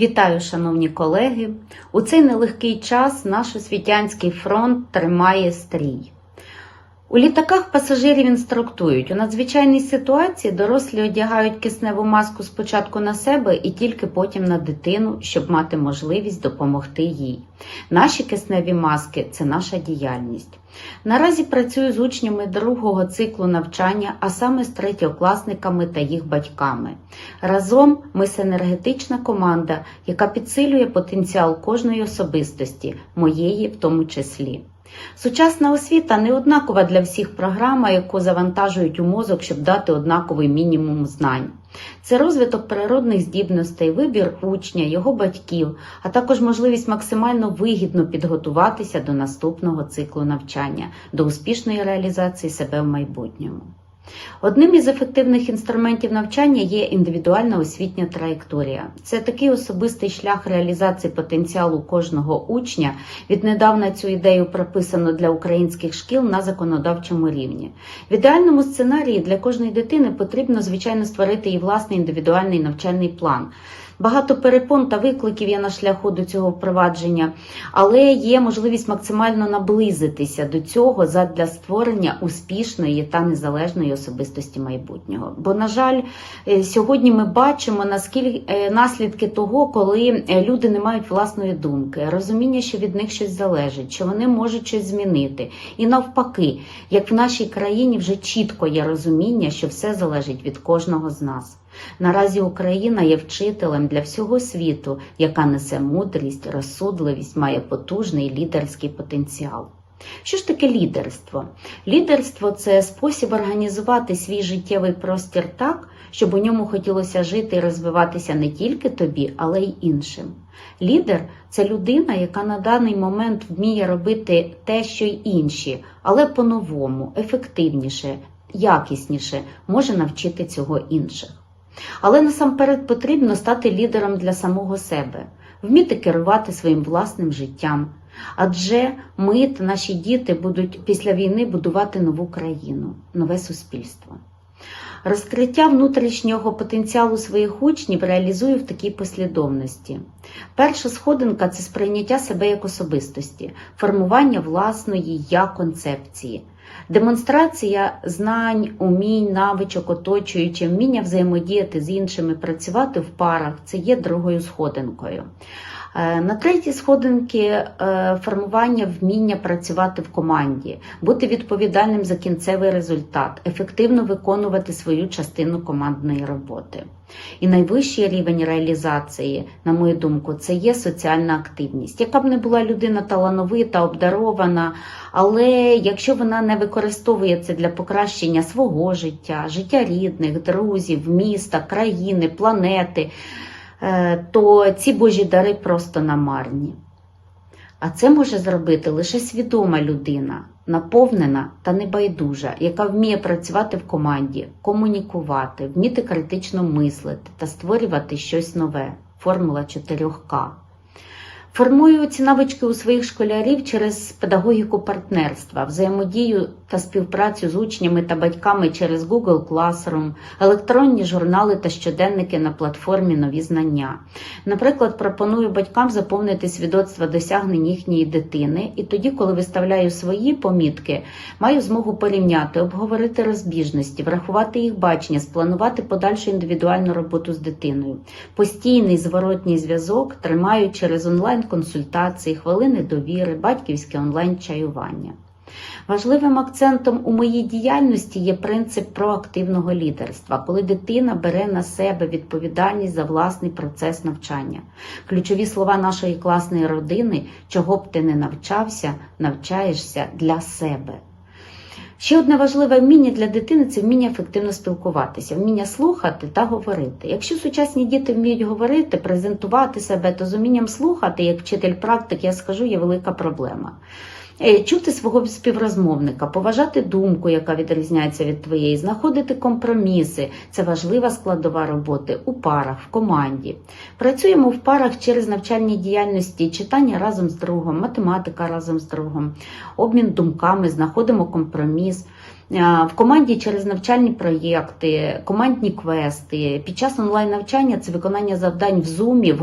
Вітаю, шановні колеги! У цей нелегкий час наш освітянський фронт тримає стрій. У літаках пасажирів інструктують. У надзвичайній ситуації дорослі одягають кисневу маску спочатку на себе і тільки потім на дитину, щоб мати можливість допомогти їй. Наші кисневі маски це наша діяльність. Наразі працюю з учнями другого циклу навчання, а саме з третьокласниками та їх батьками. Разом ми синергетична команда, яка підсилює потенціал кожної особистості, моєї в тому числі. Сучасна освіта не однакова для всіх програма, яку завантажують у мозок, щоб дати однаковий мінімум знань. Це розвиток природних здібностей, вибір учня, його батьків, а також можливість максимально вигідно підготуватися до наступного циклу навчання, до успішної реалізації себе в майбутньому. Одним із ефективних інструментів навчання є індивідуальна освітня траєкторія. Це такий особистий шлях реалізації потенціалу кожного учня. Віднедавна цю ідею прописано для українських шкіл на законодавчому рівні. В ідеальному сценарії для кожної дитини потрібно, звичайно, створити і власний індивідуальний навчальний план. Багато перепон та викликів є на шляху до цього впровадження, але є можливість максимально наблизитися до цього задля створення успішної та незалежної особистості майбутнього. Бо, на жаль, е, сьогодні ми бачимо наскільки е, наслідки того, коли е, люди не мають власної думки, розуміння, що від них щось залежить, що вони можуть щось змінити. І навпаки, як в нашій країні вже чітко є розуміння, що все залежить від кожного з нас. Наразі Україна є вчителем для всього світу, яка несе мудрість, розсудливість, має потужний лідерський потенціал. Що ж таке лідерство? Лідерство це спосіб організувати свій життєвий простір так, щоб у ньому хотілося жити і розвиватися не тільки тобі, але й іншим. Лідер це людина, яка на даний момент вміє робити те, що й інші, але по-новому, ефективніше, якісніше може навчити цього інших. Але насамперед потрібно стати лідером для самого себе, вміти керувати своїм власним життям. Адже ми та наші діти будуть після війни будувати нову країну, нове суспільство. Розкриття внутрішнього потенціалу своїх учнів реалізую в такій послідовності. Перша сходинка це сприйняття себе як особистості, формування власної я-концепції. Демонстрація знань, умінь, навичок, оточуючи, вміння взаємодіяти з іншими, працювати в парах це є другою сходинкою. Е, На третій сходинки е, формування вміння працювати в команді, бути відповідальним за кінцевий результат, ефективно виконувати свою частину командної роботи. І найвищий рівень реалізації, на мою думку, це є соціальна активність. Яка б не була людина талановита, обдарована, але якщо вона не використовує це для покращення свого життя, життя рідних, друзів, міста, країни, планети, то ці божі дари просто намарні. А це може зробити лише свідома людина, наповнена та небайдужа, яка вміє працювати в команді, комунікувати, вміти критично мислити та створювати щось нове. Формула 4К. Формую ці навички у своїх школярів через педагогіку партнерства, взаємодію та співпрацю з учнями та батьками через Google Classroom, електронні журнали та щоденники на платформі Нові знання. Наприклад, пропоную батькам заповнити свідоцтва досягнень їхньої дитини, і тоді, коли виставляю свої помітки, маю змогу порівняти, обговорити розбіжності, врахувати їх бачення, спланувати подальшу індивідуальну роботу з дитиною. Постійний зворотній зв'язок тримаю через онлайн-консультації, хвилини довіри, батьківське онлайн-чаювання. Важливим акцентом у моїй діяльності є принцип проактивного лідерства, коли дитина бере на себе відповідальність за власний процес навчання. Ключові слова нашої класної родини, чого б ти не навчався, навчаєшся для себе. Ще одне важливе вміння для дитини це вміння ефективно спілкуватися, вміння слухати та говорити. Якщо сучасні діти вміють говорити, презентувати себе, то з умінням слухати, як вчитель практик, я скажу, є велика проблема. Е, Чути свого співрозмовника, поважати думку, яка відрізняється від твоєї, знаходити компроміси це важлива складова роботи у парах, в команді. Працюємо в парах через навчальні діяльності, читання разом з другом, математика разом з другом, обмін думками, знаходимо компроміс. Е, В команді через навчальні проєкти, командні квести. Під час онлайн навчання це виконання завдань в Zoom, в